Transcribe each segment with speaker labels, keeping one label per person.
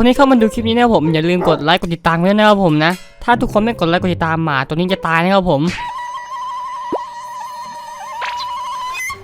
Speaker 1: คนที่เข้ามาดูคลิปนี้นะครับผมอย่าลืมกดไลค์กดติดตามด้วยนะครับผมนะ ถ้าทุกคนไม่กดไลค์กดติดตามหมาตัวนี้จะตายนะครับผม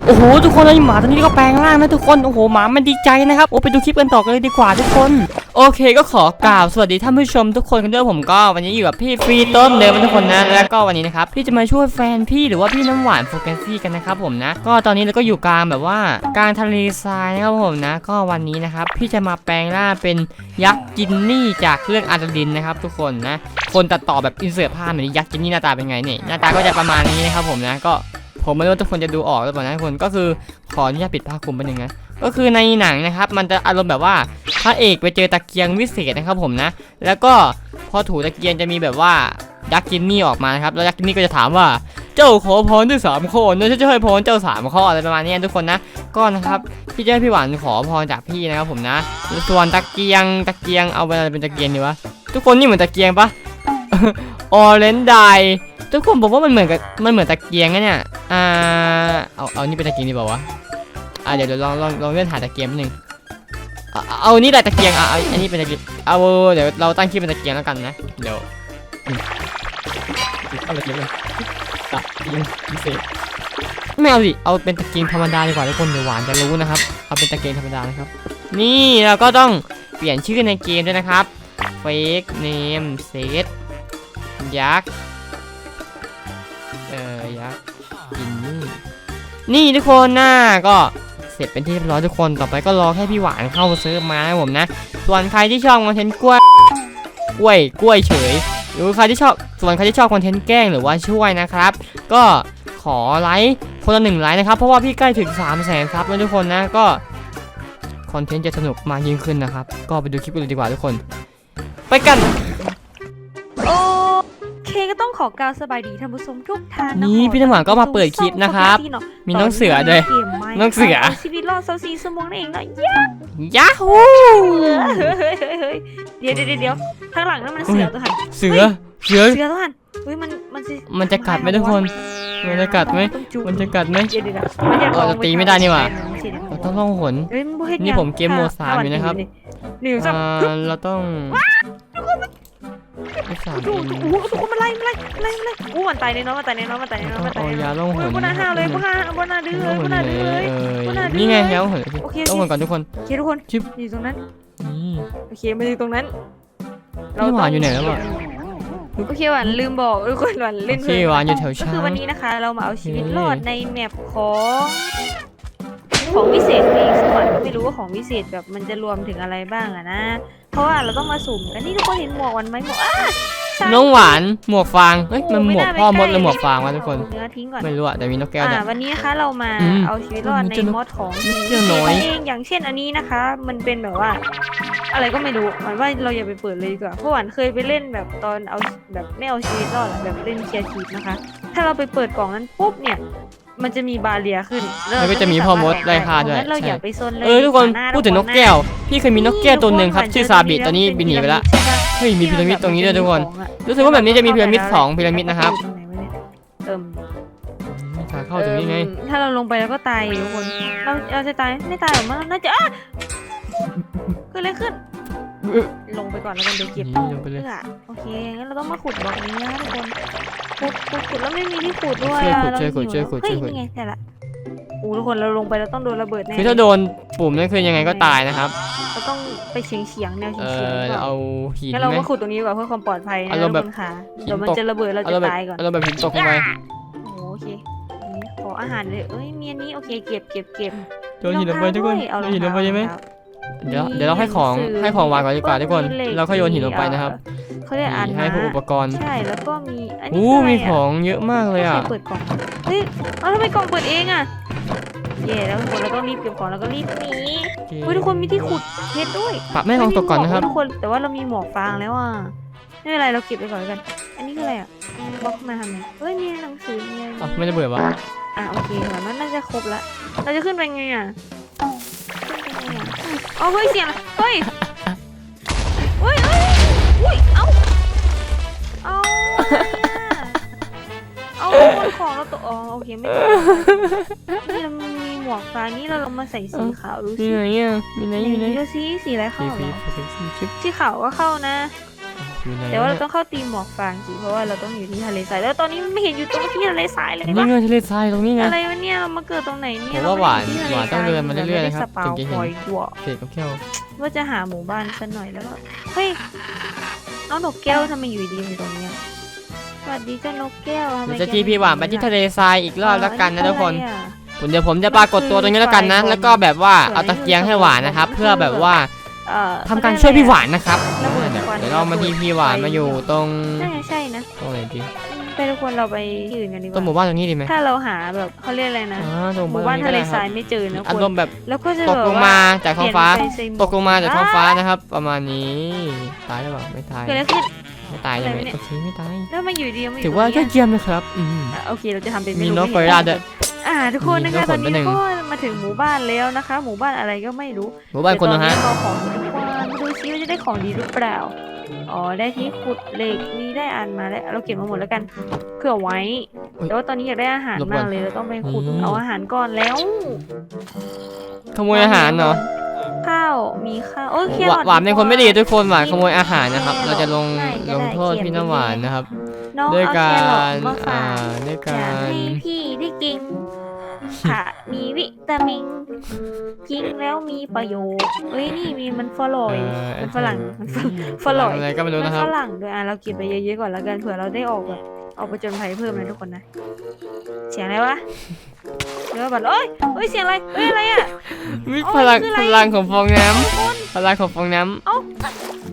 Speaker 1: โอ้โหทุกคนเลยหมาตัวนี้ก็แปลงร่างนะทุกคนโอ้โหหมามันดีใจนะครับโอ้ไปดูคลิปกันต่อกันเลยดีกว่าทุกคน โอเคก็ขอกล่าวสวัสดีท่านผู้ชมทุกคนกันด้วยผมก็วันนี้อยู่กับพี่ฟรีต้นเดิมทุกคนนะแล้วก็วันนี้นะครับพี่จะมาช่วยแฟนพี่หรือว่าพี่น้ำหวานโฟกัสซี่กันนะครับผมนะ ก็ตอนนี้เราก็อยู่กลางแบบว่ากลางทะเลทรายนะครับผมนะ ก็วันนี้นะครับพี่จะมาแปลงร่างเป็นยักษ์จินนี่จากเรื่องอาร์ดินนะครับ ทุกคนนะคนตัดต่อแบบอินเสิร์ตภาพแบบนี้ยักษ์จินนี่หน้าตาเป็นไงเนี่ยหน้าตาก็จะประมาณนี้นะครับผมนะก็ ผมไม่รู้ทุกคนจะดูออกหรือเปล่านะทุกคนก็คือขออนุญาตปิดผ้าคลุมไปหนึ่งนะก็คือในหนังนะครับ มันจะอารมณ์แบบว่าพระเอกไปเจอตะเกียงวิเศษนะครับผมนะ แล้วก็พอถูตะเกียงจะมีแบบว่ายักษ์จินนี่ออกมานะครับแล้วยักษ์จินนี่ก็จะถามว่าเจ้าขอพรด้วยสามข้อนะฉันจะให้พรเจ้าสามข้ออะไรประมาณนี้ทุกคนนะก็นะครับพี่เจ้พี่หวานขอพรจากพี่นะครับผมนะส่วนตะเกียงตะเกียงเอาไปอะไรเป็นตะเกียงดีวะทุกคนนี่เหมือนตะเกียงปะออเรนไดทุกคนบอกว่ามันเหมือนกับมันเหมือนตะเกียงนะเนี่ย อ่าเอาเอานี่เป็นตะเกียงดีเปล่าวะอ่าเดี๋ยวเดี๋ยวลองลองลองเลื่อนหาตะเกียงนิดนึงเอาเอานี่แหละตะเกียงอะเอาอันนี้เป็นตะเกียงเอาเดี๋ยวเราตั้งชื่อเป็นตะเกียงแล้วกันนะเดี๋ยวเอาตะเกียงเลยตะเกียงพิเศษไม่เอาสิเอาเป็นตะเกียงธรรมดาดีกว่าทุกคนเดี๋ยวหวานจะรู้นะครับเอาเป็นตะเกียงธรรมดานะครับ นี่เราก็ต้องเปลี่ยนชื่อในเกมด้วยนะครับ fake name set ยักษ์ อ่อยักษ์กินนี่นี่ทุกคนหน้าก็เสร็จเป็นที่เรียบร้อยทุกคนต่อไปก็รอแค่พี่หวานเข้าเซิร์ฟมานะผมนะ ส่วนใครที่ชอบคอนเทนต์กล้วยกล้วยกล้วยเฉย หรือใครที่ชอบส่วนใครที่ชอบคอนเทนต์แกล้งหรือว่าช่วยนะครับ ก็ขอไลค์คนละหนึ่งไลค์นะครับ เพราะว่าพี่ใกล้ถึง3 0 0แสนซับแล้วทุกคนนะก็คอนเทนต์จะสนุกมากยิ่งขึ้นนะครับ ก็ไปดูคลิปกันเลยดีกว่าทุกคน ไปกัน
Speaker 2: ขอกล่าวสบายดีท่านผู้ชมทุกท่าน
Speaker 1: นี่พี่น้ำหวานก็มาเปิดคลิปนะครับ มีน้องเสือด้วยน้องเสือ
Speaker 2: ชีวิตรอดเซาซีสมองนั่นเองเนาะ
Speaker 1: ยาฮู
Speaker 2: เฮ้ยเฮ้ยเฮ้ยเฮ้ยเดี๋ยวเดี๋ยวเดี๋ยวข้างหลังนั่นมันเสือตัวหัน
Speaker 1: เสือเสือ
Speaker 2: เสือตัวหันเฮ้ยมันมันจะ
Speaker 1: มันจะกัดไหมทุกคนมันจะกัดไหม
Speaker 2: ต้องจูบ
Speaker 1: มันจะกัดไหม
Speaker 2: เดี๋ยวเดี๋ยวเดี๋ยวมันจะ
Speaker 1: เราจะตีไม่ได้นี่หว่า
Speaker 2: ไม่ใช่นะ
Speaker 1: เราต้องล่องหน
Speaker 2: เฮ้ยมันบ่เฮ็ด
Speaker 1: นี่
Speaker 2: ยัง
Speaker 1: ผมเกมโหมดสามอยู่นะครับ
Speaker 2: หนึ่งสอง
Speaker 1: อ่าเราต้อง ไม่สาม
Speaker 2: โอ้
Speaker 1: เอง
Speaker 2: โหทุกคนมันไล่มันไล่มันไล่มันไล่อู้มันตายในน้องมันตายในน้องมันตายในน้อง
Speaker 1: ต้อง
Speaker 2: มันตาย
Speaker 1: เอา
Speaker 2: ในน้
Speaker 1: ยา
Speaker 2: อง
Speaker 1: ล่องห
Speaker 2: เฮ้ย
Speaker 1: น
Speaker 2: บนหน้าห้าวเลยบนหน้าบนหน้าดื้อเลย
Speaker 1: ล่อง
Speaker 2: บ
Speaker 1: ห
Speaker 2: น
Speaker 1: น
Speaker 2: หน้า
Speaker 1: เล
Speaker 2: ดื้อเลย
Speaker 1: ยเอ
Speaker 2: บ่
Speaker 1: อ
Speaker 2: น่าดื้อ
Speaker 1: นี่ไง
Speaker 2: เลย
Speaker 1: ยาล่องหน
Speaker 2: โอเค
Speaker 1: ล่องหนก่อนทุกคน
Speaker 2: โอเคทุกคน
Speaker 1: ชิบ
Speaker 2: อยู่ตรงนั้น
Speaker 1: นี่
Speaker 2: โอเคมาอยู่ตรงนั้น
Speaker 1: พี่หวานอยู่ไหนแล้วอะ
Speaker 2: โอเคหวานลืมบอกทุกคนหวานเล่น
Speaker 1: โอเคหวานอยู่แถว
Speaker 2: ก็
Speaker 1: ช้า
Speaker 2: คืองวันนี้นะคะ เรามาเอาชีวิต
Speaker 1: โอเค
Speaker 2: รอดในแมปของของวิเศษเองซึ่งหวานก็ไม่รู้ว่าของวิเศษแบบมันจะรวมถึงอะไรบ้างอะนะ เพราะว่าเราต้องมาสุ่มกันนี่ทุกคนเห็นหมวกวันไหมหมวกอ้าใช่
Speaker 1: น้องหวานหมวกฟางเฮ้ยมันหมวกพ่อมดหรือหมวกฟางวะทุกคน
Speaker 2: เนื้อทิ้งก่อน
Speaker 1: ไม่รู้อะแต่มีนกแก้วเนี่
Speaker 2: อ่ายวันนี้นะคะเรามา
Speaker 1: อืม
Speaker 2: เอาชีวิตรอดใน
Speaker 1: เจ้านก
Speaker 2: มอดของ
Speaker 1: เจ้าน้อย
Speaker 2: เองอย่างเช่นอันนี้นะคะ มันเป็นแบบว่า อะไรก็ไม่รู้หวานว่าเราอย่าไปเปิดเลยดีกว่าเพราะหวานเคยไปเล่นแบบตอนเอาแบบไม่เอาชีวิตรอดอะแบบเล่นเคลียร์ทีฟนะคะ ถ้าเราไปเปิดกล่องนั้นปุ๊บเนี่ย มันจะมีบาเรียขึ้นแล้ว
Speaker 1: แล้วก็จะมีพ่อมดไล่ฆ่าด้วย
Speaker 2: งั้นเรา
Speaker 1: ใช่
Speaker 2: อย่าไปซนเลย
Speaker 1: เออทุกคน
Speaker 2: หา
Speaker 1: พูดถึงนกแก้ว พี่เคยมีนกแก้วตัวหนึ่งครับชื่อซาบิตอนนี้บินหนีไปละ
Speaker 2: ใช่ปะ
Speaker 1: เฮ้ยมีพีระมิดตรงนี้ด้วยทุกคน
Speaker 2: ของอะ
Speaker 1: รู้สึกว่าแบบนี้จะมีพีระมิดสองพีระมิดนะครับ
Speaker 2: ตงไหวเนี่ยเอิ่ม
Speaker 1: มีทางเข้าตรงนี้ไง
Speaker 2: เอิ่มถ้าเราลงไปแล้วก็ตายทุกคน เราเราจะตายไม่ตายหรอกมั้งน่าจะอ้าเกิดอะไรขึ้น
Speaker 1: เอ้ย
Speaker 2: ลงไปก่อนแล้วกันเดี๋ยวเก็บ
Speaker 1: หนีลงไปเลย
Speaker 2: เพื่อโอเคงั้นเราต้องมาขุดบล็อกนี้นะทุกคน ขุดขุดขุดแล้วไม่มีที่ขุดด้วย
Speaker 1: ช่วย
Speaker 2: อะ
Speaker 1: ขุด
Speaker 2: เรา
Speaker 1: ช่วยขุด
Speaker 2: หิ
Speaker 1: ช่วยขุด
Speaker 2: เฮ้ย
Speaker 1: ช่วยขุด
Speaker 2: นี่ไงแต่ละโอ้ทุกคนเราลงไปเราต้องโดนระเบิดแน่
Speaker 1: คือถ้าโดนปุ่มนั่นคือยังไงก็ตายนะครับ
Speaker 2: เราต้องไปเฉียงเฉียงๆแนว
Speaker 1: เอ
Speaker 2: เฉียง
Speaker 1: อ
Speaker 2: ๆก่อน
Speaker 1: เอาหิน
Speaker 2: งั้นเรา
Speaker 1: ไหม
Speaker 2: มาขุดตรงนี้ดีกว่าเพื่อความปลอดภัยนะ
Speaker 1: อารมณ์แบบ
Speaker 2: ทุกคนค่ะ
Speaker 1: หิน
Speaker 2: เดี๋ยวมัน
Speaker 1: ตก
Speaker 2: จะระเบิดเรา
Speaker 1: เอา
Speaker 2: จะ
Speaker 1: เราแบบ
Speaker 2: ตายก่อน
Speaker 1: เอาเราแบบหินตกลงไป
Speaker 2: โอ้โหโอเคนี่ขออาหารเลยเอ้ยมีอันนี้โอเคเก็บเก็บเก็บ
Speaker 1: โดนหินลงไปทุกคน
Speaker 2: เอา
Speaker 1: โด
Speaker 2: รอนง
Speaker 1: หินลงไป
Speaker 2: เท้า
Speaker 1: ใช่ไหม
Speaker 2: รอง เท้า
Speaker 1: เดี๋ยวเดี๋ยวเราให้ของ
Speaker 2: มี
Speaker 1: ให้ของวางก่อนดีกว่าทุกคน
Speaker 2: หล็
Speaker 1: เราค่อยโยนหินลงไปนะครับ
Speaker 2: เอ่อเขาเรียกอัน
Speaker 1: ให้พวกอุปกรณ์
Speaker 2: ใช่แล้วก็มีอันนี้
Speaker 1: อู้
Speaker 2: คืออะไร
Speaker 1: มี
Speaker 2: อะ
Speaker 1: ของเยอะมากเลยอะ
Speaker 2: ไม่คเปิดกล่องเฮ้ยเอาทำไมกล่องเปิดเองอะเย่แล้วทุกคนเราต้องรีบเก็บของแล้วก็รีบหนี
Speaker 1: โอเค
Speaker 2: เฮ้ยทุกคนมีที่ขุดเพชรด้วย
Speaker 1: ปรับแม่ลองตกก่อนนะครับ
Speaker 2: เฮ้ยมีหมวกด้วยทุกคนแต่ว่าเรามีหมวกฟางแล้วอะไม่เป็นไรเราเก็บไปก่อนแล้วกัน อันนี้คืออะไรอะบล็อกมาทำไงเฮ้ยมีหนังสือมีอะไร
Speaker 1: อะไม่ได้เบื่อวะ
Speaker 2: อะโอเคเหมือนมันน่าจะครบละเราจะขึ้นไปไงอะขึ้นไป ไงอะอ๋อเฮ้ยเสียงอะไรเฮ้ยเฮ้ยเฮ้ยอุ้ยเอ้าเอาเอาคนของเราตัวอ๋อโอเคไม่เป็นไรนี่เรามีหหมวกฟ้านี้เราลองมาใส่สีขาวดู
Speaker 1: นี่
Speaker 2: สิ
Speaker 1: ไงอะอยู่ไหนอยู่ไหน
Speaker 2: ดูสิสีอะไร
Speaker 1: สี
Speaker 2: เข้าเหร
Speaker 1: สี
Speaker 2: อ
Speaker 1: สีสีชิป
Speaker 2: สีขาวก็เข้านะ
Speaker 1: อยู่ไหน
Speaker 2: แต่ว่าเรา
Speaker 1: เนี่ย
Speaker 2: ต้องเข้าตีมหมอกฟางสิเพราะว่าเราต้องอยู่ที่ทะเลทรายแล้วตอนนี้มันไม่เห็นอยู่ตรงที่ทะเลทรายเลย
Speaker 1: นี่
Speaker 2: วะ
Speaker 1: ไงทะเลทรายตรงนี้ไง
Speaker 2: อะไรวะเนี่ยเรามาเกิดตรงไหนเนี่ย
Speaker 1: ผมว่าหวาน
Speaker 2: เรไม่
Speaker 1: หวานต้องเดินมาเรื่อยๆนะครับ
Speaker 2: เา
Speaker 1: ถึ
Speaker 2: ไม่
Speaker 1: ง
Speaker 2: ได้
Speaker 1: จะ
Speaker 2: ส
Speaker 1: เห็น
Speaker 2: ปาวปอยกัว
Speaker 1: เศษกับแก้ว
Speaker 2: ว่าจะหาหมู่บ้านสักหน่อยแล้วก็เฮ้ยน้องนกแก้วทำไมอยู่ดีๆอยู่ตรงเนี้ยสวัสดีเจ้านกแก้วทำไม
Speaker 1: เดี๋ยวจะ
Speaker 2: แก
Speaker 1: ทีพี่หวานไปที่ทะเลทรายอีกรอบแล้วกันนะทุกคน
Speaker 2: อะไรอะ
Speaker 1: ผมเดี๋ยวผมจะปรากฏตัวตรงนี้แล้วกันนะ แล้วก็แบบว่าเอาตะเกียงให้หวานนะครับ เพื่อแบบว่า
Speaker 2: เอ่อ
Speaker 1: ทำการช่วยพี่หวานนะครับ
Speaker 2: ระเบิด
Speaker 1: เดี๋ยว
Speaker 2: ควัน
Speaker 1: เดี๋ยวเรามาทีพี่หวานมาอยู่ตรง
Speaker 2: น่าจะใช่นะ
Speaker 1: ตรงไหนดี
Speaker 2: ไปทุกคนเราไปที่อื่นกันดีก
Speaker 1: ตรงหมู่
Speaker 2: ว่า
Speaker 1: บ้านตรงนี้ดีไหม
Speaker 2: ถ้าเราหาแบบเขาเรียกอะไรนะ
Speaker 1: อ๋อตรง
Speaker 2: ห
Speaker 1: หมู่
Speaker 2: มู่
Speaker 1: บ้า
Speaker 2: บ้านน
Speaker 1: นี้
Speaker 2: ทะ
Speaker 1: ก็
Speaker 2: เล
Speaker 1: ได้ค
Speaker 2: ทรา
Speaker 1: รับ
Speaker 2: ยไม่เจอนะ
Speaker 1: อา
Speaker 2: คุ
Speaker 1: ร
Speaker 2: ณ
Speaker 1: มณ์แบบ
Speaker 2: แล้วก็จะ
Speaker 1: ตกลงมาจากท้องฟ้า
Speaker 2: เปลี่ยนไปใส่หมว
Speaker 1: ตกลงมาจากท้องฟ้านะครับ ประมาณนี้ ตายหรือเปล่าไม่ตาย
Speaker 2: เกิดอะไรขึ้น
Speaker 1: ไม่ตายใช่ไหม
Speaker 2: อะไรวะเนี่ย
Speaker 1: โอเคไม่ตาย
Speaker 2: แล้วมาอยู่ดีมาอยู่
Speaker 1: ถือว่า
Speaker 2: ตรง
Speaker 1: ยอ
Speaker 2: เนี้
Speaker 1: ด
Speaker 2: ย
Speaker 1: เยี่ยมนะครับอืม
Speaker 2: อะโอเคเราจะทำเป็น
Speaker 1: มี
Speaker 2: ไรู้
Speaker 1: นก
Speaker 2: ไม่
Speaker 1: กอริลลาด้วย
Speaker 2: อ่าทุกคนนะ
Speaker 1: มีน
Speaker 2: คะ
Speaker 1: กข
Speaker 2: ตอนน
Speaker 1: ตัวหนึ่
Speaker 2: นี้
Speaker 1: ง
Speaker 2: ก็มาถึงหมู่บ้านแล้วนะคะ หมู่บ้านอะไรก็ไม่รู้
Speaker 1: หมู่บ้านคนนะฮะ
Speaker 2: เดี๋ยวตอเราของดีกว่ามาดูซิว่าจะได้ของดีหรือเปล่าอ๋อได้ที่ขุดเหล็กมีได้อันมาแล้วเราเก็บมาหมดแล้วกันเผื่อไว้
Speaker 1: เฮ้ย
Speaker 2: แต่ว่าตอนนี้อยากได้อาหาร
Speaker 1: หลบก่
Speaker 2: มา
Speaker 1: อน
Speaker 2: กเลยเราต้องไปขุด
Speaker 1: อืม
Speaker 2: เอาอาหารก่อนแล้ว
Speaker 1: ขโมยอาหารเหรอ
Speaker 2: ข้าวมีข้าวโอ้ยแค
Speaker 1: ห
Speaker 2: ร
Speaker 1: วา
Speaker 2: อท
Speaker 1: หวานเป็นคนไม่ดีทุกคนหวานขโมยอาหารนะครับ
Speaker 2: แครอท
Speaker 1: เราจะลง
Speaker 2: ได้ก็
Speaker 1: ลง
Speaker 2: ได้
Speaker 1: โทษ
Speaker 2: เขียน
Speaker 1: พี่
Speaker 2: ไป
Speaker 1: น้ำหวาน
Speaker 2: เลย
Speaker 1: นะครับ
Speaker 2: น้อง
Speaker 1: ด้วย
Speaker 2: เอา
Speaker 1: กา
Speaker 2: แครอท
Speaker 1: ร
Speaker 2: มาฝา
Speaker 1: อ่ากด้วย
Speaker 2: อยา
Speaker 1: การ
Speaker 2: ให้พี่ได้กิน ค่ะ มีวิตามินกินแล้วมีประโยชน์เอ้ยนี่มีมันฝรั่ง
Speaker 1: เอ่อ
Speaker 2: มันฝรั่งมันฝ
Speaker 1: ฝ
Speaker 2: รั่
Speaker 1: รั่
Speaker 2: ง
Speaker 1: งอะไรก็ไม่รู้
Speaker 2: มัน
Speaker 1: นะครับ
Speaker 2: ฝรั่งด้วยอะเราเก็บไปเยอะๆก่อนแล้วกันเผื่อเราได้ออกแบบออกไปจนภัยเพิ่มนะทุกคนนะ เสียงอะไรวะเดี๋ยวบัดเอ้ยเอ้ยเสียงอะไรเอ้ยอะไรอะ
Speaker 1: มี
Speaker 2: โอ้ย
Speaker 1: พลัง
Speaker 2: คืออะไร
Speaker 1: พลังของฟองน้ำพลังของฟองน้
Speaker 2: เอ้า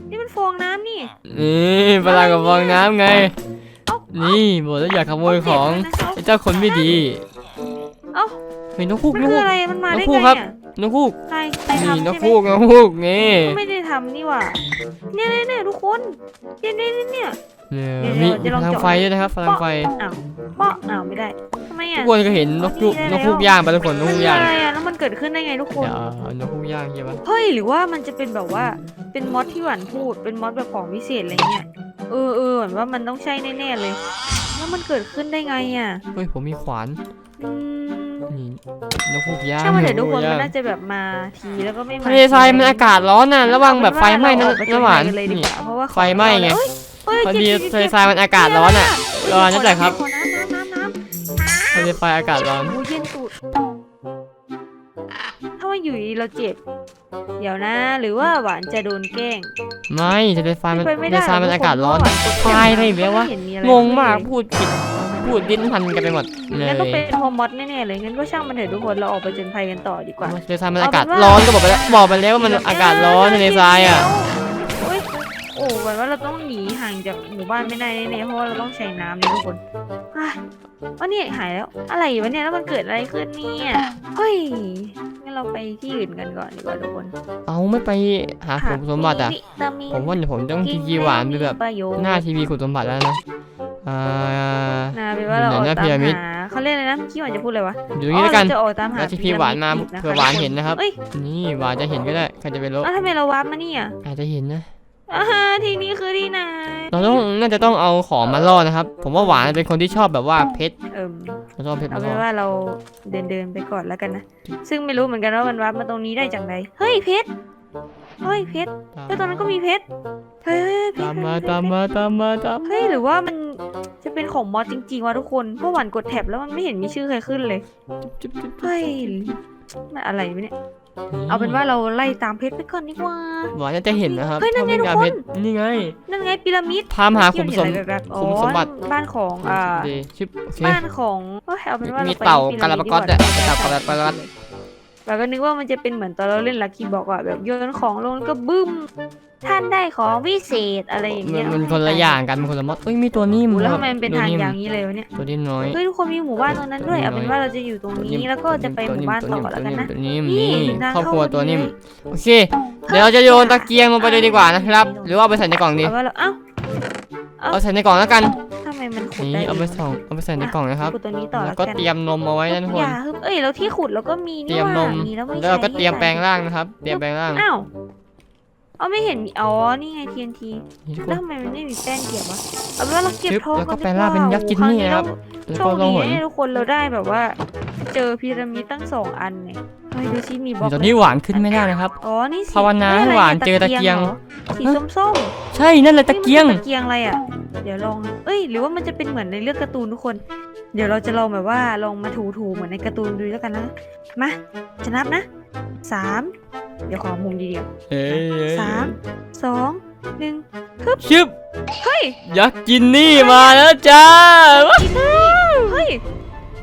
Speaker 2: นี่มันฟองน้ำนี่ำ
Speaker 1: นี่พลังของฟองน้ำไง
Speaker 2: เอ้า
Speaker 1: นี่บอกแล้วอย่าขโมยของ
Speaker 2: เจ็บเลยนะ
Speaker 1: ไอ้เจ้าคนไม่ดี
Speaker 2: เอ้า
Speaker 1: เฮ้ยนกฮูก
Speaker 2: มัน
Speaker 1: นก
Speaker 2: คือ
Speaker 1: ฮูก
Speaker 2: อะไรมันมาได้
Speaker 1: นกฮู
Speaker 2: ไง
Speaker 1: กครับ
Speaker 2: อะ
Speaker 1: นกฮูก
Speaker 2: ใครใคร
Speaker 1: นี่
Speaker 2: ทำ
Speaker 1: นก
Speaker 2: ใช่ไหม
Speaker 1: ฮูกนกฮูกนี่
Speaker 2: ก็ไม่ได้ทำนี่หว่าเนี่ยเนี่ยเนี่ยทุกคนเนี่ยเนี่ยเนี่ยเนี่ย
Speaker 1: เนี่ย
Speaker 2: เดี๋ยว
Speaker 1: มี
Speaker 2: เดี๋ยว
Speaker 1: พ
Speaker 2: ลอง
Speaker 1: ลัง
Speaker 2: เจาะ
Speaker 1: ไฟด้วยนะครับพลังไฟ
Speaker 2: อ้าวเปาะอ้าวไม่ได้ทำไม
Speaker 1: ทุ
Speaker 2: อะ
Speaker 1: กคนก็เห็นนกฮูก
Speaker 2: อ๋อนี่
Speaker 1: น
Speaker 2: ได้
Speaker 1: กฮูก
Speaker 2: แล้ว
Speaker 1: ย่างไปทุกคนนก
Speaker 2: มัน
Speaker 1: ฮูก
Speaker 2: คือ
Speaker 1: ย่าง
Speaker 2: อะไรอะแล้วมันเกิดขึ้นได้ไงทุกคน
Speaker 1: เดี๋ยวนกฮูกย่างใช่ปะ
Speaker 2: เฮ้ยหรือว่ามันจะเป็นแบบว่าเป็นมอดที่หวานพูดเป็นมอดแบบของพิเศษอะไรเงี้ยเออเออเหมือนว่ามันต้องใช่แน่ๆเลย แล้วมันเกิดขึ้นได้ไงอะ
Speaker 1: เฮ้ยผมมีขวาน
Speaker 2: อืม
Speaker 1: นี่นกฮูกย่าง
Speaker 2: ช่างมันเถอะทุกคน
Speaker 1: กฮู
Speaker 2: มัน
Speaker 1: ย่าง
Speaker 2: น่าจะแบบมาทีแล้วก็ไม่มา
Speaker 1: ทะเลทรายมันอากาศร้อนน่ะระวังแบบไฟไหม้นะ
Speaker 2: เอเป็
Speaker 1: น้ำหวาน
Speaker 2: เรออกไปเลยดี
Speaker 1: นี่
Speaker 2: กว่าเพราะว่า
Speaker 1: ไฟไหม้ไง
Speaker 2: เอ้ยเอ้ย
Speaker 1: พอ
Speaker 2: เก็บ
Speaker 1: ดี
Speaker 2: เก็บเก็บ
Speaker 1: ทะเลทรายมันอากาศร้อนอะ
Speaker 2: เร
Speaker 1: อนั่นแหละครับ
Speaker 2: ขอน้ำน้ำน้ำน้ำ
Speaker 1: ทะเลไฟอากาศร้อน
Speaker 2: โอ้ยเย็นสุดถ้าว่าอยู่ดีเราเจ็บ เดี๋ยวนะ หรือว่าหวานจะโดนแกล้ง
Speaker 1: ไม่ทะเลทรายมัน
Speaker 2: เป็นไปไม่
Speaker 1: ทะเล
Speaker 2: ได้
Speaker 1: ทรายมันอากาศร้อน
Speaker 2: เพะว่หวกด
Speaker 1: ตายเลยอีกแล้ววะ
Speaker 2: ไม่เห็นมีอะไร
Speaker 1: งงมาก
Speaker 2: ขึ้นเลย
Speaker 1: พูดผิด พูดดิ้นพันกันไปหมดเลย
Speaker 2: งั้นต้องเป็นโฮมมอดแน่ๆเลยงั้นก็ช่างมันเถอะทุกคนเราออกไปจนภัยกันต่อดีกว่า
Speaker 1: ทะเลทรายมันอากาศร้อนก็บอกไปแล้วบอกไปแล้วว่ามันอากาศร้อนทะเลทรายอะ
Speaker 2: โอ้ยโอ้เหมือนว่าเราต้องหนีห่างจากหมู่บ้านไม่ได้แน่ๆเพราะว่าเราต้องใช้น้ำเลยทุกคนอะอ๋อนี่หายแล้ว อะไรวะเนี่ยแล้วมันเกิดอะไรขึ้นเนี่ยเฮ้ยงั้นเราไปที่อื่นกันก่อนดีกว่าทุกคน
Speaker 1: เอาไม่ไปหาขุมสมบัติอะ
Speaker 2: วิตามิน
Speaker 1: ผมว่าเดี๋ยวผมต้องทีวีหวานไปแบบ
Speaker 2: ประโยชน์
Speaker 1: หน้าทีวีขุดสมบัติแล้วนะ อ่า
Speaker 2: นะเป็นว่าเราออก
Speaker 1: อยู่ไหนนะ
Speaker 2: ตา
Speaker 1: พี
Speaker 2: ม
Speaker 1: ระมิด
Speaker 2: หาเขาเรียกอะไรนะเมื่อกี้หวานจะพูดอะไรวะ
Speaker 1: อยู่ตรงนี้แล้วกัน
Speaker 2: อ๋อเราจะออกตามหา
Speaker 1: แล้วที่พี่หวานมา
Speaker 2: พีระด
Speaker 1: เผื่อหวานเห็นนะครับ
Speaker 2: เอ้ย
Speaker 1: นี่หวานจะเห็นก็ได้ใครจะไปรู้
Speaker 2: อ้าวทำไมเราวาร์ปมาเนี่ย
Speaker 1: อาจจะเห็นนะ
Speaker 2: อ่าฮะที่นี่คือที่ไหน
Speaker 1: เราต้องน่าจะต้องเอาของมาล่อนะครับ ผมว่าหวานเป็นคนที่ชอบแบบว่าเพชร
Speaker 2: เอิ่ม
Speaker 1: เราชอบเพชร
Speaker 2: เอา
Speaker 1: มา
Speaker 2: เป็
Speaker 1: ล่
Speaker 2: น
Speaker 1: อ
Speaker 2: ว่าเราเดินเดินๆไปก่อนแล้วกันนะ ซึ่งไม่รู้เหมือนกันว่ามันวาร์ปมาตรงนี้ได้จากไหนเฮ้ยเพชร เฮ้ยเพชรเฮ้ยตรงนั้นก็มีเพชร เฮ้ยเพชร
Speaker 1: ตามมา
Speaker 2: เพชร
Speaker 1: ตามมาตามมาตาม
Speaker 2: เฮ้ยหรือว่ามัน จะเป็นของมอสจริงๆวะทุกคนเพราะหวานกดแท็บแล้วมันไม่เห็นมีชื่อใครขึ้นเลย
Speaker 1: จุ๊บจุ๊บ
Speaker 2: เฮ้ยมันอะไรวะเนี่ยเอาเป็นว่าเราไล่ตามเพชรไปก่อนดีกว่า
Speaker 1: หวานน่าจะเห็นนะครับ
Speaker 2: เฮ้ยนั่นไง
Speaker 1: ถ้าม่การ
Speaker 2: ทุกคน
Speaker 1: เพชรนี่ไง
Speaker 2: นั่นไงพีระมิด
Speaker 1: พามหาขุมสม
Speaker 2: เห็นอะไรแบบๆอ๋อ
Speaker 1: ขุมสมบัติ
Speaker 2: บ้านของอ่า
Speaker 1: ดีชิปโอเค
Speaker 2: บ้านของเอ้ยเอาเป็นว่า
Speaker 1: มี
Speaker 2: เราไป
Speaker 1: เต่า
Speaker 2: ที่
Speaker 1: กาลาปากอส
Speaker 2: พี
Speaker 1: อะ
Speaker 2: ระมิดดีกว่า
Speaker 1: เต่ากาลาปากอส
Speaker 2: เราก็นึกว่ามันจะเป็นเหมือนตอนเราเล่นลัคกี้บอกอะแบบโยนของลงแล้วก็บึ้ม ท่านได้ของวิเศษอะไรอย่าง
Speaker 1: มั
Speaker 2: เงี้
Speaker 1: น
Speaker 2: ย
Speaker 1: มันคนละอย่างกันมันคนละมดเอ้ยมีตัวนิ่ม
Speaker 2: โอ้แล้ว
Speaker 1: ครับ
Speaker 2: ทำไมมันเป็น
Speaker 1: ตัว
Speaker 2: ทาง
Speaker 1: นิ่ม
Speaker 2: อย่างนี้เลยวะเนี่ย
Speaker 1: ตัวนิ่มน้อย
Speaker 2: เฮ้ยทุกคนมีหมู่บ้านตรงนั้นด้วยเอาเป็นว่าเราจะอยู่ตรงนี้แล้วก็จะไปหมู่บ้านต่อแล้วกันนะ
Speaker 1: ตัวนิ่ม
Speaker 2: นี่
Speaker 1: นี่
Speaker 2: ถึงทาง
Speaker 1: ครอบครัว
Speaker 2: เข้า
Speaker 1: ตัวนิ่ม
Speaker 2: พอดี
Speaker 1: โอเค เดี๋ยวเราจะโยนตะเกียงลงไปเลยดีกว่านะครับ หรือว่าเอาไปใส่ในกล่องดี
Speaker 2: เอาว่าเราเอ้า เอ้า
Speaker 1: เอาใส่ในกล่องแล้วกัน
Speaker 2: ทำไมมันขุด
Speaker 1: นี่
Speaker 2: ได้
Speaker 1: เอาไปส่องเอาไปใส่ในกล่องนะครับ
Speaker 2: ขุดตัวนี้ต่อ
Speaker 1: แล้
Speaker 2: แล้วว
Speaker 1: ก็
Speaker 2: กัน
Speaker 1: เตรียมนมเอาไว้นะทุกค
Speaker 2: อนย่าฮึบเอ้ยแล้วที่ขุดเราก็มี
Speaker 1: เตรี
Speaker 2: นี่
Speaker 1: ยม
Speaker 2: ว่าน
Speaker 1: ม
Speaker 2: มีแล้วไม่
Speaker 1: แล้วเราก็
Speaker 2: ใช้
Speaker 1: เตรียมแปลง
Speaker 2: ให้
Speaker 1: ร่างนะครับ เตรียมแปลงร่าง
Speaker 2: อ้าว เอาไม่เห็นมีอ๋อนี่ไง TNT
Speaker 1: นี่ทุกค
Speaker 2: แล้ว
Speaker 1: น
Speaker 2: ทำไมมันไม่มีแป้งเก็บวะเอาเป็นว่าเราเก็บ
Speaker 1: ชึบ
Speaker 2: ทอง
Speaker 1: แล้วก็
Speaker 2: น
Speaker 1: แปลงร่างเป็นยักษ์จินนี่นะครับแล้ว
Speaker 2: โช
Speaker 1: ก็
Speaker 2: ค
Speaker 1: ล
Speaker 2: ดี
Speaker 1: งหน
Speaker 2: เนี่ยทุกคนเราได้แบบว่า เจอพีระมิดตั้งสองอันเนี่ยเฮ้ยดูซิมีบล็อก
Speaker 1: ตอนนี้หวานขึ้นไม่ได้นะครับ
Speaker 2: อ๋อนี่สี
Speaker 1: ภาวนาให้ะ
Speaker 2: ไร
Speaker 1: หวาน
Speaker 2: นี่
Speaker 1: เจอตะเกียง
Speaker 2: หรอสีส้มๆ
Speaker 1: ใช่นั่นแหละตะเกียง
Speaker 2: ฮ้มันตะเกียงอะไรอะ เดี๋ยวลอง เอ้ย หรือว่ามันจะเป็นเหมือนในเรื่องการ์ตูนทุกคน เดี๋ยวเราจะลองแบบว่าลองมาถูๆเหมือนในการ์ตูนดูแล้วกันนะ มา จะนับนะสาม เดี๋ยวขอมุมดีเดียว
Speaker 1: เอ้ย
Speaker 2: สามสองหนึ่ง
Speaker 1: ชึบ
Speaker 2: เฮ้ย
Speaker 1: ยักษ์จินนี่มาแล้วจ้า
Speaker 2: กินนี่เฮ้ย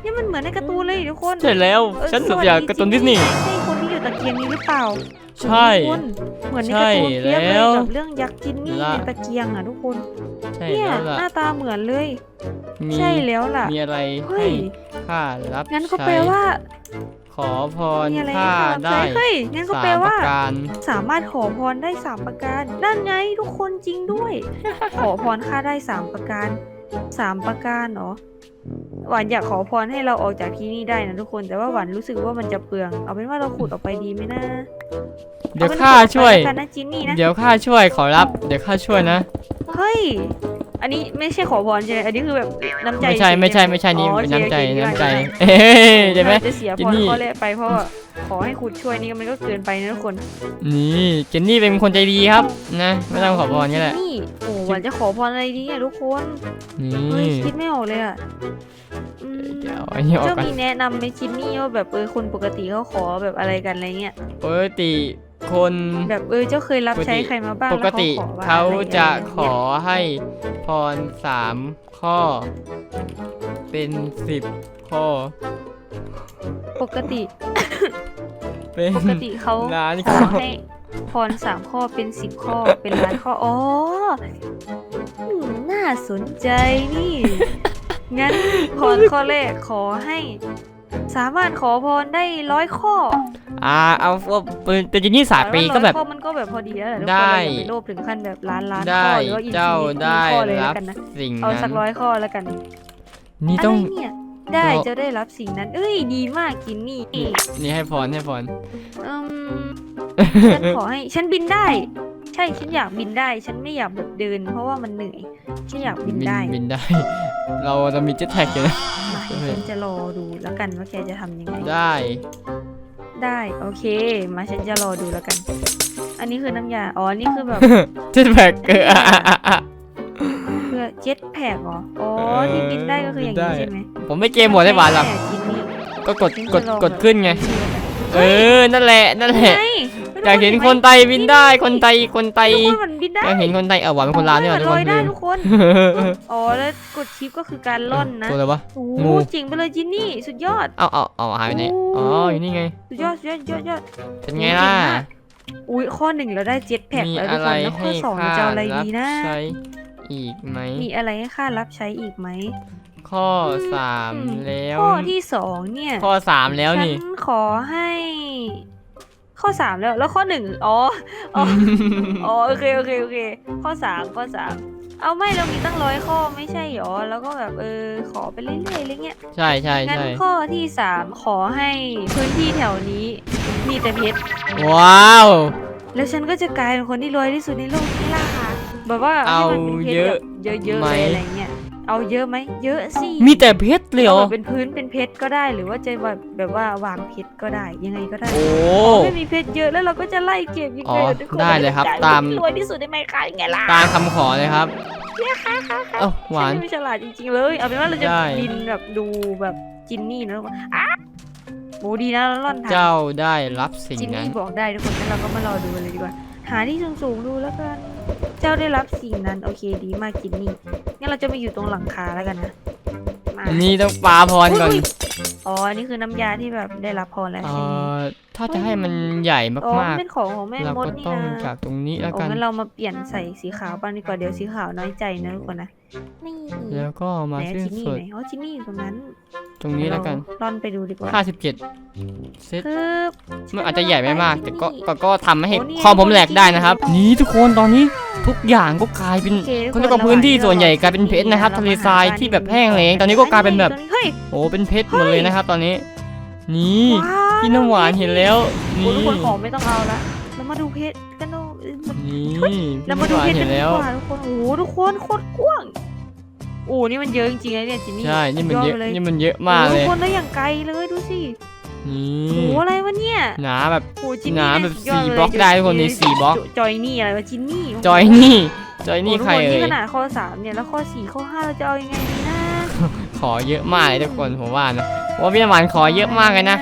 Speaker 2: นี่มันเหมือนในการ์ตูนเลยทุกคน
Speaker 1: ใช่แล้ว
Speaker 2: เอ้ย
Speaker 1: ฉัน
Speaker 2: ส
Speaker 1: แบบ
Speaker 2: วัส
Speaker 1: อยากการ์ตูนดิสนีย์
Speaker 2: ใช่คนที่อยู่ตะเกียงนี้หรือเปล่า
Speaker 1: ใช่
Speaker 2: ทุกคนเหมือนในการ์ตูนเปียบเล
Speaker 1: ใช่แล้
Speaker 2: ยวแบบเรื่องยักษ์จินนี่
Speaker 1: ละ
Speaker 2: ในตะเกียงอะทุกคน
Speaker 1: ใช่
Speaker 2: เนี่ย
Speaker 1: แล้วล่ะ
Speaker 2: หน้าตาเหมือนเลย
Speaker 1: มี
Speaker 2: ใช่แล้วล่ะ
Speaker 1: มีอะไร
Speaker 2: เฮ้
Speaker 1: ให้
Speaker 2: ย
Speaker 1: ข้ารับ
Speaker 2: งั้นก็
Speaker 1: ใช้
Speaker 2: แปลว่า
Speaker 1: ข อพร
Speaker 2: มีอะไร
Speaker 1: ข้า
Speaker 2: ให้
Speaker 1: ได้
Speaker 2: ทำเฮ้ยงั้นก็
Speaker 1: สา
Speaker 2: แปล
Speaker 1: มป
Speaker 2: ว่า
Speaker 1: ระการ
Speaker 2: สามารถขอพรได้สามประการนั่นไงทุกคนจริงด้วย ขอพรข้าได้สามประการสามประการเหรอหวานอยากขอพรให้เราออกจากที่นี่ได้นะทุกคนแต่ว่าหวานรู้สึกว่ามันจะเปลือง เอาเป็นว่าเราขุดออกไปดีไหมนะ
Speaker 1: เดี๋ยว
Speaker 2: อป็น
Speaker 1: ข้าช่วย
Speaker 2: ขุดออกไปแล้กันนะจินนี่นะ
Speaker 1: เดี๋ยวข้าช่วยขอรับ เดี๋ยวข้าช่วยนะ
Speaker 2: เฮ้ย อันนี้ไม่ใช่ขอพรใช่ไหมอันนี้คือแบบน้ำใจ
Speaker 1: ไม่ใช่
Speaker 2: เฉยๆ
Speaker 1: ไม่ใช่ไม่ใช่นี่
Speaker 2: อ๋อ
Speaker 1: เป็นน้ำใจ
Speaker 2: โอเคโอเค
Speaker 1: น้ำใจ
Speaker 2: ได้
Speaker 1: เอ้ยเห็นไหม
Speaker 2: เราจะเสีย
Speaker 1: จิ
Speaker 2: พ
Speaker 1: น
Speaker 2: ร
Speaker 1: นี่
Speaker 2: ข้อแรกไปเพราะว่าขอให้ขุดช่วยนี่มันก็เกินไปนะทุกคน
Speaker 1: นี่เจนนี่เป็นคนใจดีครับนะไม่ต้องขอพรก็ได้
Speaker 2: นี่โอ้หวานจะขอพรอะไรดีอะทุกคน
Speaker 1: นี่
Speaker 2: เฮ้ยคิดไม่ออกเลยอะอืม
Speaker 1: เดี๋ยวไอ้นี่ออก
Speaker 2: เจ้า
Speaker 1: ก่อน
Speaker 2: มีแนะนำไหมคิดนี่ว่าแบบเออคนปกติเขาขอแบบอะไรกันอะไรเงี้ย
Speaker 1: ปกติ คน
Speaker 2: แบบเออเจ้าเคยรับใช้ใครมาบ้าง
Speaker 1: ปกติ
Speaker 2: แล้ว
Speaker 1: เขา
Speaker 2: ขอว่าอไร
Speaker 1: จะ
Speaker 2: ไร
Speaker 1: ข
Speaker 2: เงี้
Speaker 1: อยให้พรสามข้อ เป็นสิบข้อ
Speaker 2: ปกติ
Speaker 1: เป็น
Speaker 2: ปกติเขา
Speaker 1: ล้าน
Speaker 2: ข
Speaker 1: ข้
Speaker 2: อ
Speaker 1: อ
Speaker 2: ให้พรสามข้อเป็นสิบข้อเป็นล้านข้ออ๋ออืมน่าสนใจนี่ งั้นพรข้อแรกขอให้ สามารถขอพรได้ร้อยข้อ
Speaker 1: อ่าเอาเอาเป็นเป็นเจนนี่สายปีก็แบบ
Speaker 2: ร้อยข้อมันก็แบบพอดีแล้วแหละทุกคน
Speaker 1: ได้
Speaker 2: เราอย่าไปโลภถึงขั้นแบบล้านล้านข้
Speaker 1: ได้
Speaker 2: อหรือว่าอิน
Speaker 1: เจ้า
Speaker 2: ฟินิ
Speaker 1: ได้
Speaker 2: ข้อเลยแล้
Speaker 1: รั
Speaker 2: ว
Speaker 1: บ
Speaker 2: กันนะ
Speaker 1: สิ่ง
Speaker 2: เอา
Speaker 1: นั้
Speaker 2: สั
Speaker 1: น
Speaker 2: กร้อยข้อแล้วกัน
Speaker 1: นี่
Speaker 2: อะไร
Speaker 1: ต้อง
Speaker 2: เนี่ยได้
Speaker 1: เรา
Speaker 2: จะได้รับสิ่งนั้น เอ้ยดีมากกินนี่
Speaker 1: นี่ให้พรให้พร
Speaker 2: อืมฉันขอให้ฉันบินได้ ใช่ฉันอยากบินได้ ฉันไม่อยากแบบเดิน เพราะว่ามันเหนื่อยฉันอยากบินได้
Speaker 1: บินได้ เราจะมีเจ็ตแท็กอยู่นะ
Speaker 2: มา
Speaker 1: เฮ้ย
Speaker 2: ฉันจะรอดูแล้วกันว่าแกจะทำยังไง
Speaker 1: ได้
Speaker 2: ได้โอเค มาฉันจะรอดูแล้วกัน อันนี้คือน้ำยา อ๋อ นี่คือแบบ
Speaker 1: เจ็ตแท็กเอออะอะอะอะ
Speaker 2: เพื่อเจ็ตแพกเหรอ อ๋อ
Speaker 1: เออ
Speaker 2: ที่บินได้ก็คืออย่าง
Speaker 1: บิน
Speaker 2: นี้
Speaker 1: ได้
Speaker 2: ใช่ไหม
Speaker 1: ผมไม่เกมหมดได้หวานหรอก
Speaker 2: แม่กินนี่
Speaker 1: ก็กด
Speaker 2: ฉัน
Speaker 1: กด
Speaker 2: จะลอง
Speaker 1: กดขึ้นไง
Speaker 2: แบบ
Speaker 1: เออ นั่นแหละ นั่นแหละ
Speaker 2: ไง
Speaker 1: อยากเห็นคนไตบินได้คนไตคนไต
Speaker 2: ทุกคนมันบินได้
Speaker 1: อยากเห็นคนไตเออหวานเป็นคนลาวนี่หว่า
Speaker 2: มั
Speaker 1: ทุก
Speaker 2: ล
Speaker 1: ค
Speaker 2: อนยได้
Speaker 1: ลืม
Speaker 2: ทุกคนอ๋อแล้วกดชิปก็คือการล่อนนะ
Speaker 1: ตัวอะไรวะ
Speaker 2: โอ้
Speaker 1: งู
Speaker 2: โหจริงไปเลยจินนี่สุดยอด
Speaker 1: เอาเอาเอาหายไปไหน
Speaker 2: โอ้
Speaker 1: อ๋ออยู่นี่ไง
Speaker 2: สุดยอดสุดยอดสุดยอดยอด
Speaker 1: เป็นไงล่ะ
Speaker 2: อุ้ยข้อหนึ่งเราได้เจ็ตแพก
Speaker 1: มี
Speaker 2: แล้วทุ
Speaker 1: อะ
Speaker 2: กค
Speaker 1: ไร
Speaker 2: นแล้วข้
Speaker 1: ให้
Speaker 2: อสองเรา
Speaker 1: ข้า
Speaker 2: จะเอาอะไร
Speaker 1: รับ
Speaker 2: ดีนะ
Speaker 1: ใช้อีกไหม
Speaker 2: มีอะไรให้ข้ารับใช้อีกไหม
Speaker 1: ข้อสาม
Speaker 2: อืม
Speaker 1: แล้ว
Speaker 2: ข้อที่สองเนี่ย
Speaker 1: ข้อสามแล้วนี่
Speaker 2: ฉันขอให้ ข้อสามแล้วแล้วข้อหนึ่งอ๋ออ๋ออ๋อโอเคโอเคโอเค ข้อสามข้อสามเอาไม่เรามีตั้งร้อยข้อไม่ใช่หรอ แล้วก็แบบเออขอไปเรื่อยๆอะไรเงี้ย
Speaker 1: ใช่ใช่
Speaker 2: งั้น
Speaker 1: ใช่
Speaker 2: ข้อที่สามขอให้พื้นที่แถวนี้มีแต่เพชร
Speaker 1: ว้าว
Speaker 2: แล้วฉันก็จะกลายเป็นคนที่รวยที่สุดในโลกนี้ล่ะค่ะแบบว่า
Speaker 1: เอา
Speaker 2: ให้มันเป็นเพชร
Speaker 1: เยอะ
Speaker 2: แบบเยอะๆ
Speaker 1: ไหม
Speaker 2: เลยอะไรเงี้ย เอาเยอะไหมเยอะสิ
Speaker 1: มีแต่เพชรเลยเหรอ
Speaker 2: อาแบบเป็นพื้นเป็นเพชรก็ได้หรือว่าจะแบบแบบว่าวางเพชรก็ได้ยังไงก็ได้
Speaker 1: โอ้
Speaker 2: ไม่มีเพชรเยอะแล้วเราก็จะไล่เก็บยัง
Speaker 1: อ๋
Speaker 2: ไง
Speaker 1: อ
Speaker 2: ทุกคน
Speaker 1: ได้เลยครับ
Speaker 2: จะก
Speaker 1: ตาม
Speaker 2: เป็นคนที่รวยที่สุดในไมค์ค่ะยังไงล่ะ
Speaker 1: ตามคำขอเลยครับเอ้าหวาน
Speaker 2: ฉันไม่ฉลาดจริงๆเลยเอาเป็นว่าเราจะ
Speaker 1: ได้
Speaker 2: บินแบบดูแบบจินนี่นะทุกคนอะโหดีนะแล้วล่อนทาง
Speaker 1: เจ้าได้รับสิ่ง
Speaker 2: จิน
Speaker 1: นั้น
Speaker 2: นี่บอกได้ทุกคนงั้นเราก็มารอดูกันเลยดีกว่า หาที่สูงๆดูแล้วกัน เจ้าได้รับสิ่งนั้นโอเคดีมากจินนี่งั้นเราจะมาอยู่ตรงหลังคาแล้วกันนะมา
Speaker 1: อันนี้ต้องปาพรก่อน
Speaker 2: อุ๊ยอ๋ออันนี่คือน้ำยาที่แบบได้รับพรแล้ว
Speaker 1: เอ่
Speaker 2: ใช่ไหม
Speaker 1: อถ้าจะให้มันใหญ่
Speaker 2: อ๋อ
Speaker 1: มาก
Speaker 2: เป็นของของแม่
Speaker 1: ๆ เรา
Speaker 2: มด
Speaker 1: ก็
Speaker 2: นี่
Speaker 1: ต้อง
Speaker 2: นะ
Speaker 1: จากตรงนี้แล้ว
Speaker 2: โอ้
Speaker 1: กัน
Speaker 2: งั้นเรามาเปลี่ยนใส่สีขาวบ้างดีกว่าเดี๋ยวสีขาวน้อยใจนะทุกคนนะนี่
Speaker 1: แล้วก็มา
Speaker 2: ไหน
Speaker 1: สิ้น
Speaker 2: จินนี่
Speaker 1: สุด
Speaker 2: ไหนอ๋อจินนี่อยู่ตรงนั้น
Speaker 1: ตรงนี้แล้วกัน
Speaker 2: เราล่อนไปดูดีกว่า
Speaker 1: 57เซต
Speaker 2: คือ
Speaker 1: มันอาจจะใหญ่ไม่มาก แต่ก็ก็ก็ทำให้
Speaker 2: โอ้นี่
Speaker 1: คอมผมแหลกได้นะครับ นี่ทุกคนตอนนี้ ทุกอย่างก็กลายเป็น
Speaker 2: โอเคทุก
Speaker 1: เขาเรียกว่าพื้นที่ส่วนใหญ่กลายเป็นเพชรนะครับทะเลทรายที่แบบแห้งแล้งตอนนี้ก็กลายเป็นแบบ
Speaker 2: เฮ้ย
Speaker 1: โอ้เป็นเพชรหมดเลยนะครับ ตอนนี้ นี่
Speaker 2: ว้าว
Speaker 1: พี่น้ำหวานเห็นแล้ว
Speaker 2: โอ้
Speaker 1: นี่
Speaker 2: ทุกคนของไม่ต้องเอาละเรามาดูเพชรกันดู
Speaker 1: นี่
Speaker 2: แล้วมา
Speaker 1: พี่
Speaker 2: ดู
Speaker 1: หวา
Speaker 2: เพ
Speaker 1: น
Speaker 2: ชร
Speaker 1: เห็
Speaker 2: กัน
Speaker 1: น
Speaker 2: ดี
Speaker 1: แล้ว
Speaker 2: กว่าทุกคนโอ้โหทุกคนโคตรกว้างโอ้นี่มันเยอะจริงๆนะเนี่ยจินนี่
Speaker 1: ใช่นี่มันเยอะ
Speaker 2: ดไปล
Speaker 1: นี่มันเยอะมากเล
Speaker 2: โอ้
Speaker 1: ย
Speaker 2: ทุกคนได้อย่างไกลเลยดูสิ
Speaker 1: นี่
Speaker 2: โอ้โหอะไรวะเนี่ย
Speaker 1: หนาแบบ
Speaker 2: โอ้จิน
Speaker 1: ห
Speaker 2: นี่
Speaker 1: นา
Speaker 2: ได้
Speaker 1: แบบ
Speaker 2: สุดยอ
Speaker 1: สี่
Speaker 2: เลย
Speaker 1: บล็อกได้ทุกคนในสี่บล็อก
Speaker 2: จอยนี่อะไรวะจินนี่
Speaker 1: จอยนี่ จอยนี่
Speaker 2: โอ้ทุก
Speaker 1: ใคร
Speaker 2: น
Speaker 1: เอ่
Speaker 2: นี่
Speaker 1: ย
Speaker 2: ขนาดข้อสามเนี่ยแล้วข้อสี่ข้อห้าเราจะเอายังไงดีนะ
Speaker 1: ขอเยอะมากเลยทุกคนผมว่านะเพราะว่าพี่น้ำหวานขอเยอะมากเลยนะ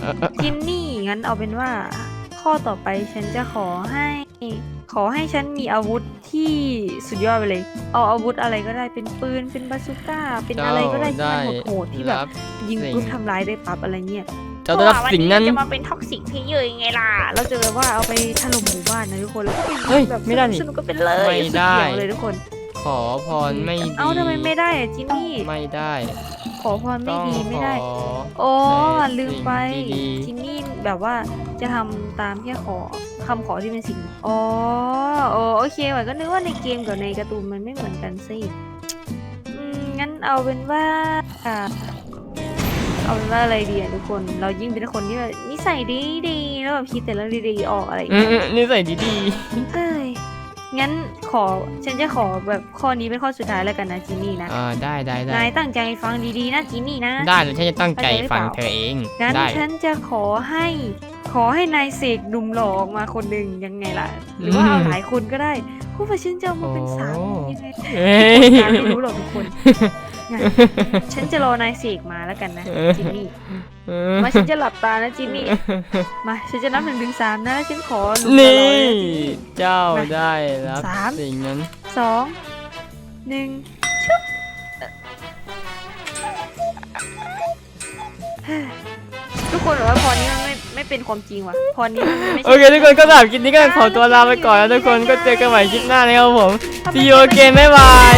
Speaker 1: เออเออ
Speaker 2: จินนี่งั้นเอาเป็นว่า ข้อต่อไปฉันจะขอให้ ขอให้ฉันมีอาวุธ ที่สุดยอดไปเลย เอาอาวุธอะไรก็ได้เป็นปืนเป็นบาซูก้า เป็นอะไรก็ได้ที่มันโหดๆที่แบบ
Speaker 1: รับ
Speaker 2: ยิง
Speaker 1: สิ่ง
Speaker 2: ปุ๊บทำร้ายได้ปั๊บอะไรเงี้ย
Speaker 1: เจ้าได้รับสิ่งนั้น
Speaker 2: จะมาเป็นท็อกซิกเพเยอร์ยังไงล่ะ เราจะแบบว่าเอาไปถล่มหมู่บ้านนะทุกคนแล้วก็ไป
Speaker 1: เฮ้ย
Speaker 2: แบบ
Speaker 1: ไม่ได้นี่
Speaker 2: สนุกก็เป็นเลย
Speaker 1: ไม่ได้
Speaker 2: สุเยวเลยทุกคน
Speaker 1: ขอพรไม่ดี
Speaker 2: เอ้าทำไมไม่ได้อะจินนี่
Speaker 1: ไม่ได้
Speaker 2: ขอพรไม่
Speaker 1: ต้อง
Speaker 2: ดีไม่ได้
Speaker 1: ขอ
Speaker 2: โอ้
Speaker 1: แต่
Speaker 2: ลืมไป
Speaker 1: สิ่งที่ดี
Speaker 2: จินนี่แบบว่าจะทำตามแค่ขอคำขอที่เป็นสิ่งอ๋อโอโอเคหวายก็นึกว่าในเกมกับในการ์ตูนมันไม่เหมือนกันสิอืมงั้นเอาเป็นว่าอ่าเอาเป็นว่าอะไรดีอะทุกคน เรายิ่งเป็นคนที่แบบนิสัยดีดีๆแล้วแบบคิดแต่เรื่องดีๆออกอะไรอย่าง
Speaker 1: อื
Speaker 2: เงี้
Speaker 1: ม
Speaker 2: ย
Speaker 1: อืมนี่ใส่ดี
Speaker 2: เฮ้ย งั้นขอฉันจะขอแบบข้อนี้เป็นข้อสุดท้ายแล้วกันนะจินนี่นะ
Speaker 1: ๆอ่าได้ได้ได้
Speaker 2: นายตั้งใจฟังดีๆนะจินนี่นะ
Speaker 1: ได้เลยฉันจะตั้งใจฟังเธอเอง
Speaker 2: งั้น
Speaker 1: ได้
Speaker 2: ฉันจะขอให้ขอให้นายเสกหนุ่มหล่อออกมาคนหนึ่งยังไงล่ะ หรือว่าเอาหลายคนก็ได้เพราะว่าฉันจะเอามาเป็นสามยังไง
Speaker 1: เอ้ย
Speaker 2: การไม่รู้หรอกทุกคนงั้นฉันจะรอนายเสกมาแล้วกันนะจินนี่
Speaker 1: เออ
Speaker 2: มาฉันจะหลับตานะจินนี่ มาฉันจะนับหนึ่งถึงสามนะแล้วฉันขอหนุ่มหล่อ
Speaker 1: นี่
Speaker 2: ๆนะจินนี่
Speaker 1: เจ้าได้รับ
Speaker 2: สาม
Speaker 1: สิ่งนั้น
Speaker 2: สองหนึ่งชุบเฮ้ยทุกคนบอกว่าพรนี้มันไม่ไม่เป็นความจริงว่ะพรนี้มันไม่
Speaker 1: โอ
Speaker 2: ใช่
Speaker 1: เคทุกคนก็สำหรับคลิปนี้ก็ขอตัวลาไปก่อนแล้วทุกคนก็เจอกันใหม่คลิปหน้านะครับผม see you again บ๊ายบาย